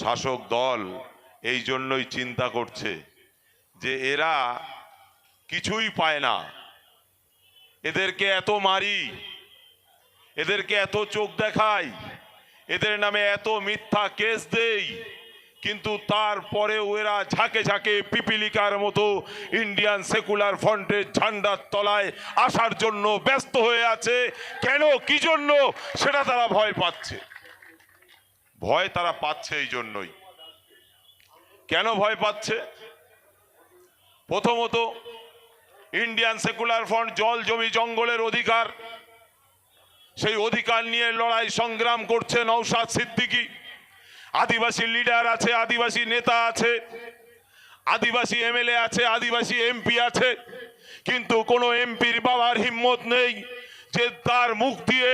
শাসক দল এই জন্যই চিন্তা করছে যে এরা কিছুই পায় না। এদেরকে এত মারি, এদেরকে এত চোখ দেখাই, এদের নামে এত মিথ্যা কেস দেই, কিন্তু তারপরেও এরা ঝাঁকে ঝাঁকে পিপিলিকার মতো ইন্ডিয়ান সেকুলার ফ্রন্টের ঝান্ডার তলায় আসার জন্য ব্যস্ত হয়ে আছে। কেন? কি জন্য? সেটা তারা ভয় পাচ্ছে। ভয় তারা পাচ্ছে এই জন্যই। কেন ভয় পাচ্ছে? প্রথমত ইন্ডিয়ান সেকুলার ফ্রন্ট জল জমি জঙ্গলের অধিকার। সেই অধিকার নিয়ে লড়াই সংগ্রাম করছে নৌসাদ সিদ্দিকী। আদিবাসী লিডার আছে, আদিবাসী নেতা আছে, আদিবাসী এমএলএ আছে, আদিবাসী এমপি আছে। কিন্তু কোনো এমপির বাবার হিম্মত নেই। যে তার মুখ দিয়ে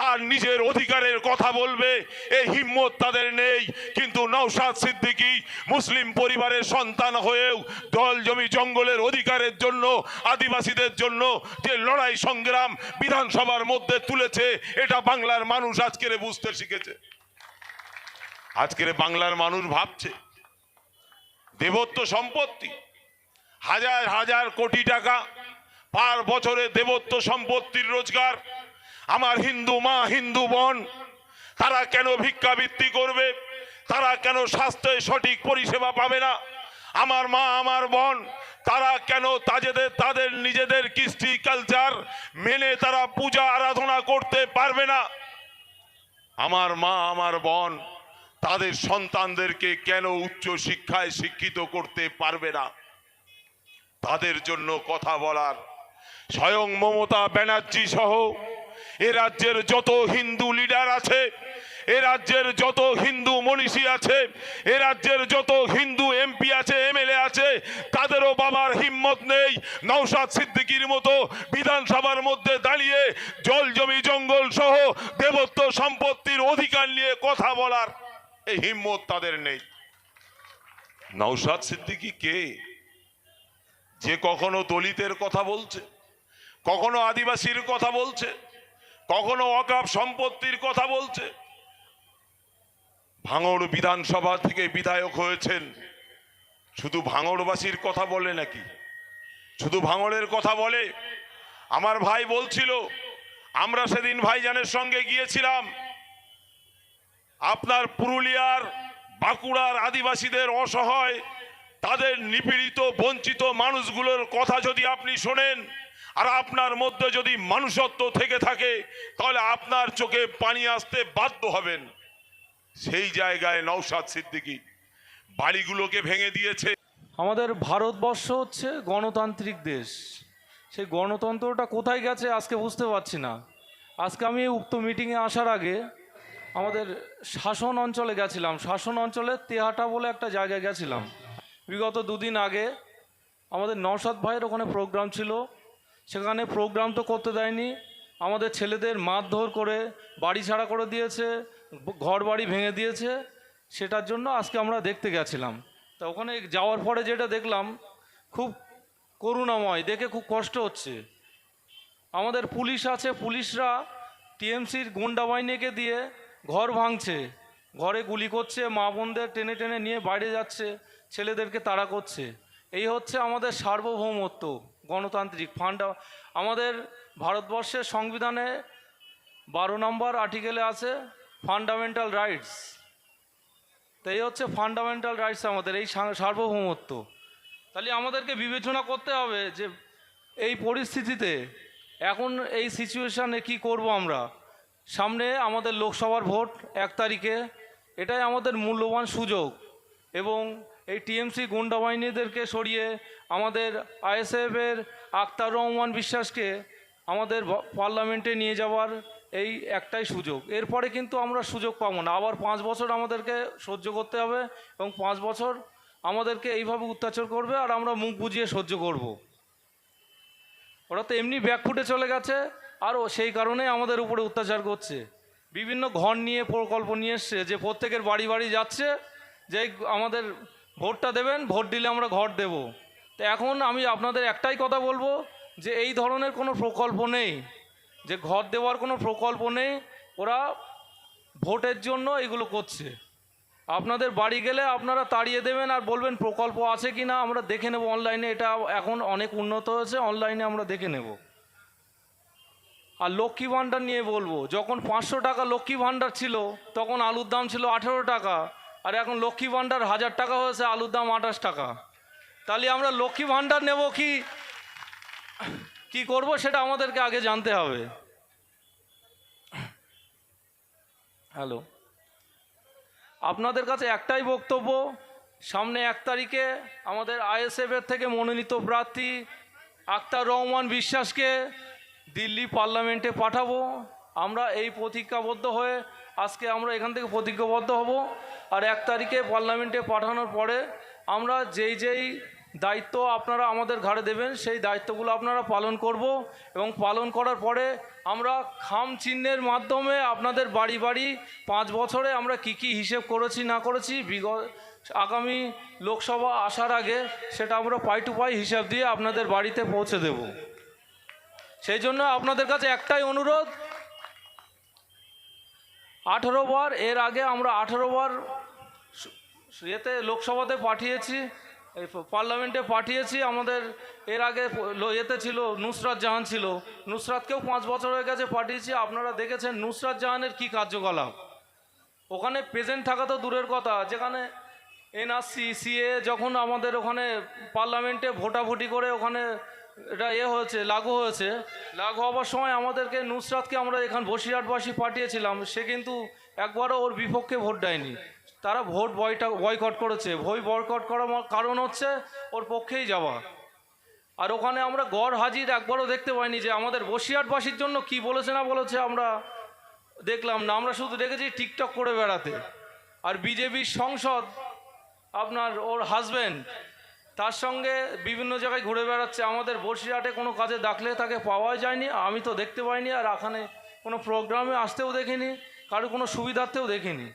তার নিজের অধিকারের কথা বলবে এই হিম্মত তাদের নেই। কিন্তু নৌসাদ সিদ্দিকী মুসলিম পরিবারের সন্তান হয়েও দল জমি জঙ্গলের অধিকারের জন্য, আদিবাসীদের জন্য যে লড়াই সংগ্রাম বিধানসভার মধ্যে তুলেছে, এটা বাংলার মানুষ আজকের বুঝতে শিখেছে। আজকের বাংলার মানুষ ভাবছে, দেবত্ব সম্পত্তি, হাজার হাজার কোটি টাকা পার বছরে দেবত্ব সম্পত্তির রোজগার। আমার হিন্দু মা, হিন্দু বোন, তারা কেন ভিক্ষাবৃত্তি করবে? তারা কেন স্বাস্থ্যে সঠিক পরিষেবা পাবে না? আমার মা, আমার বোন, তারা কেন তাদের তাদের নিজেদের কৃষ্টি কালচার মেনে তারা পূজা আরাধনা করতে পারবে না? আমার মা, আমার বোন, তাদের সন্তানদেরকে কেন উচ্চ শিক্ষায় শিক্ষিত করতে পারবে না? তাদের জন্য কথা বলার স্বয়ং মমতা ব্যানার্জি সহ এ রাজ্যের যত হিন্দু লিডার আছে, এ রাজ্যের যত হিন্দু মনীষী আছে, এ রাজ্যের যত হিন্দু এমপি আছে, এমএলএ আছে, তাদেরও বাবার হিম্মত নেই। নৌসাদ সিদ্দিকির মতো বিধানসভার মধ্যে দাঁড়িয়ে জল জমি জঙ্গল সহ দেবত্ব সম্পত্তির অধিকার নিয়ে কথা বলার এই হিম্মত তাদের নেই। নৌসাদ সিদ্দিকি কে? যে কখনো দলিতের কথা বলছে। কখনো আদিবাসীর কথা বলছে, কখনো অকাপ সম্পত্তির কথা বলছে। ভাঙড় বিধানসভা থেকে বিধায়ক হয়েছেন, শুধু ভাঙড়বাসীর কথা বলে নাকি? শুধু ভাঙড়ের কথা বলে? আমার ভাই বলছিল, আমরা সেদিন ভাইজানের সঙ্গে গিয়েছিলাম। আপনার পুরুলিয়ার, বাঁকুড়ার আদিবাসীদের অসহায়, তাদের নিপীড়িত, বঞ্চিত মানুষগুলোর কথা যদি আপনি শোনেন আর আপনার মধ্যে যদি মানুষত্ব থেকে থাকে, তাহলে আপনার চোখে পানি আসতে বাধ্য হবেন। সেই জায়গায় নৌসাদ সিদ্দিকি বাড়িগুলোকে ভেঙে দিয়েছে। আমাদের ভারতবর্ষ হচ্ছে গণতান্ত্রিক দেশ। সেই গণতন্ত্রটা কোথায় গেছে আজকে বুঝতে পারছি না। আজকে আমি উক্ত মিটিংয়ে আসার আগে আমাদের শাসন অঞ্চলে গেছিলাম। শাসন অঞ্চলে তেহাটা বলে একটা জায়গায় গেছিলাম। বিগত দুদিন আগে আমাদের নওশাদ ভাইয়ের ওখানে প্রোগ্রাম ছিল। সেখানে প্রোগ্রাম তো করতে দেয়নি। আমাদের ছেলেদের মারধর করে বাড়ি ছাড়া করে দিয়েছে, ঘর বাড়ি ভেঙে দিয়েছে। সেটার জন্য আজকে আমরা দেখতে গেছিলাম। তা ওখানে যাওয়ার পরে যেটা দেখলাম, খুব করুণাময়, দেখে খুব কষ্ট হচ্ছে। আমাদের পুলিশ আছে, পুলিশরা টিএমসির গুন্ডা বাহিনীকে দিয়ে ঘর ভাঙছে। ঘরে গুলি করছে, মা বোনদের টেনে টেনে নিয়ে বাইরে যাচ্ছে, ছেলেদেরকে তাড়া করছে। এই হচ্ছে আমাদের সার্বভৌমত্ব। গণতান্ত্রিক ফান্ডা আমাদের ভারতবর্ষের সংবিধানে বারো নম্বর আর্টিকেলে আছে ফান্ডামেন্টাল রাইটস তো এই হচ্ছে ফান্ডামেন্টাল রাইটস আমাদের, এই সার্বভৌমত্ব। তাহলে আমাদেরকে বিবেচনা করতে হবে যে এই পরিস্থিতিতে এখন এই সিচুয়েশানে কি করব আমরা? সামনে আমাদের লোকসভার ভোট এক তারিখে, এটাই আমাদের মূল্যবান সুযোগ। এবং এই টিএমসি গুন্ডা বাহিনীদেরকে সরিয়ে আমাদের আইএসএফের আক্তার রহমান বিশ্বাসকে আমাদের পার্লামেন্টে নিয়ে যাওয়ার এই একটাই সুযোগ। এরপরে কিন্তু আমরা সুযোগ পাবো না। আবার পাঁচ বছর আমাদেরকে সহ্য করতে হবে এবং পাঁচ বছর আমাদেরকে এইভাবে অত্যাচার করবে আর আমরা মুখ বুঝিয়ে সহ্য করব। ওরা তো এমনি ব্যাকফুটে চলে গেছে আরও সেই কারণে আমাদের উপরে অত্যাচার করছে। বিভিন্ন ঘর নিয়ে প্রকল্প নিয়ে এসছে যে প্রত্যেকের বাড়ি বাড়ি যাচ্ছে যে আমাদের ভোটটা দেবেন, ভোট দিলে আমরা ঘর দেব। তো এখন আমি আপনাদের একটাই কথা বলব যে এই ধরনের কোনো প্রকল্প নেই, যে ঘর দেওয়ার কোনো প্রকল্প নেই, ওরা ভোটের জন্য এগুলো করছে। আপনাদের বাড়ি গেলে আপনারা তাড়িয়ে দেবেন আর বলবেন প্রকল্প আছে কি না আমরা দেখে নেব অনলাইনে, এটা এখন অনেক উন্নত হয়েছে, অনলাইনে আমরা দেখে নেব। আর লক্ষ্মী ভাণ্ডার নিয়ে বলব, যখন পাঁচশো টাকা লক্ষ্মী ভাণ্ডার ছিল, তখন আলুর দাম ছিল আঠেরো টাকা আর এখন লক্ষ্মী ভাণ্ডার হাজার টাকা হয়েছে, আলুর দাম আঠাশ টাকা। তাহলে আমরা লক্ষ্মী ভাণ্ডার নেব কি? কি করব সেটা আমাদেরকে আগে জানতে হবে। হ্যালো। আপনাদের কাছে একটাই বক্তব্য, সামনে এক তারিখে আমাদের আইএসএফ এর থেকে মনোনীত প্রার্থী আক্তার রহমান বিশ্বাসকে দিল্লি পার্লামেন্টে পাঠাবো। আমরা এই প্রতিজ্ঞাবদ্ধ হয়ে আজকে আমরা এখান থেকে প্রতিজ্ঞাবদ্ধ হব। আর এক তারিখে পার্লামেন্টে পাঠানোর পরে আমরা যেই যেই দায়িত্ব আপনারা আমাদের ঘাড়ে দেবেন, সেই দায়িত্বগুলো আপনারা পালন করব এবং পালন করার পরে আমরা খাম চিহ্নের মাধ্যমে আপনাদের বাড়ি বাড়ি পাঁচ বছরে আমরা কি কি হিসেব করেছি, না করেছি, বিগত আগামী লোকসভা আসার আগে সেটা আমরা পাই টু পাই হিসাব দিয়ে আপনাদের বাড়িতে পৌঁছে দেব। সেই জন্য আপনাদের কাছে একটাই অনুরোধ আঠেরো বার, এর আগে আমরা আঠেরো বার এতে লোকসভাতে পাঠিয়েছি পার্লামেন্টে পাঠিয়েছি, আমাদের এর আগে এতে ছিল নুসরাত জাহান ছিল। নুসরাতকেও পাঁচ বছর হয়ে গেছে পাঠিয়েছি, আপনারা দেখেছেন নুসরাত জাহানের কি কার্যকলাপ। ওখানে প্রেজেন্ট থাকা তো দূরের কথা, যেখানে এনআরসি, সিএ, যখন আমাদের ওখানে পার্লামেন্টে ভোটাভুটি করে ওখানে এটা এ হয়েছে, লাগু হয়েছে। লাগু হওয়ার সময় আমাদেরকে নুসরাতকে আমরা এখান বসিরহাটবাসী পাঠিয়েছিলাম, সে কিন্তু একবারও ওর বিপক্ষে ভোট দেয়নি। তারা ভোট বয়টা, বয়কট করেছে। ভই বয়কট করার কারণ হচ্ছে ওর পক্ষেই যাওয়া। আর ওখানে আমরা গড় হাজির একবারও দেখতে পাইনি যে আমাদের বসিরহাটবাসীর জন্য কি বলেছে না বলেছে আমরা দেখলাম না। আমরা শুধু দেখেছি টিকটক করে বেড়াতে। আর বিজেপির সংসদ, আপনার ওর হাজবেন্ড তার সঙ্গে বিভিন্ন জায়গায় ঘুরে বেড়াচ্ছে। আমাদের বসিরহাটে কোনো কাজে ডাকলে তাকে পাওয়া যায়নি। আমি তো দেখতে পাইনি আর এখানে কোনো প্রোগ্রামে আসতেও দেখিনি, কারও কোনো সুবিধার্থেও দেখিনি।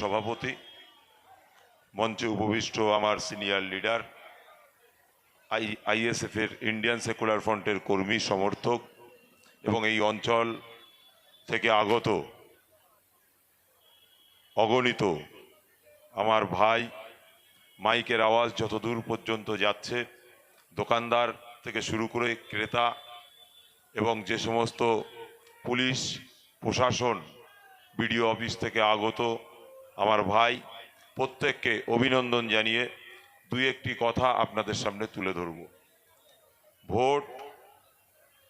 সভাপতি, মঞ্চে উপবিষ্ট আমার সিনিয়র লিডার, আই, আইএসএফ এর ইন্ডিয়ান সেকুলার ফ্রন্টের কর্মী, সমর্থক এবং এই অঞ্চল থেকে আগত, অগণিত আমার ভাই মাইকের আওয়াজ যত দূর পর্যন্ত যাচ্ছে, দোকানদার থেকে শুরু করে ক্রেতা এবং যে সমস্ত পুলিশ, প্রশাসন, বিডিও অফিস থেকে আগত আমার ভাই, প্রত্যেককে অভিনন্দন জানিয়ে দুই একটি কথা আপনাদের সামনে তুলে ধরব। ভোট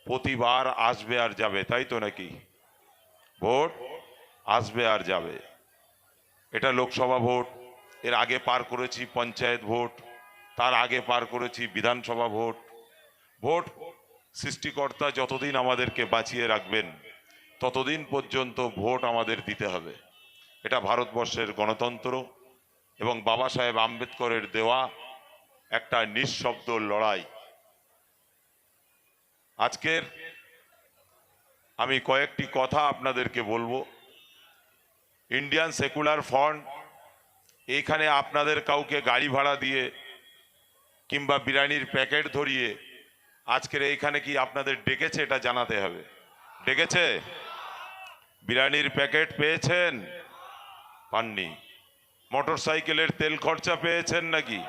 প্রতিবার আসবে আর যাবে, তাই তো নাকি? ভোট আসবে আর যাবে। এটা লোকসভা ভোট এর আগে পার করেছি পঞ্চায়েত ভোট, তার আগে পার করেছি বিধানসভা ভোট। ভোট সৃষ্টিকর্তা যতদিন আমাদেরকে বাঁচিয়ে রাখবেন, ততদিন পর্যন্ত ভোট আমাদের দিতে হবে। এটা ভারতবর্ষের গণতন্ত্র এবং বাবা সাহেব আম্বেদকরের দেওয়া একটা নিঃশব্দ লড়াই। আজকের আমি কয়েকটি কথা আপনাদেরকে বলব। ইন্ডিয়ান সেকুলার ফ্রন্ট এইখানে আপনাদের কাউকে গাড়ি ভাড়া দিয়ে কিংবা বিরিয়ানির প্যাকেট ধরিয়ে আজকের এইখানে কি আপনাদের ডেকেছে এটা জানাতে হবে? ডেকেছে? বিরিয়ানির প্যাকেট পেয়েছেন? পাননি। মোটর সাইকেলের তেল খরচা পেয়েছেন নাকি?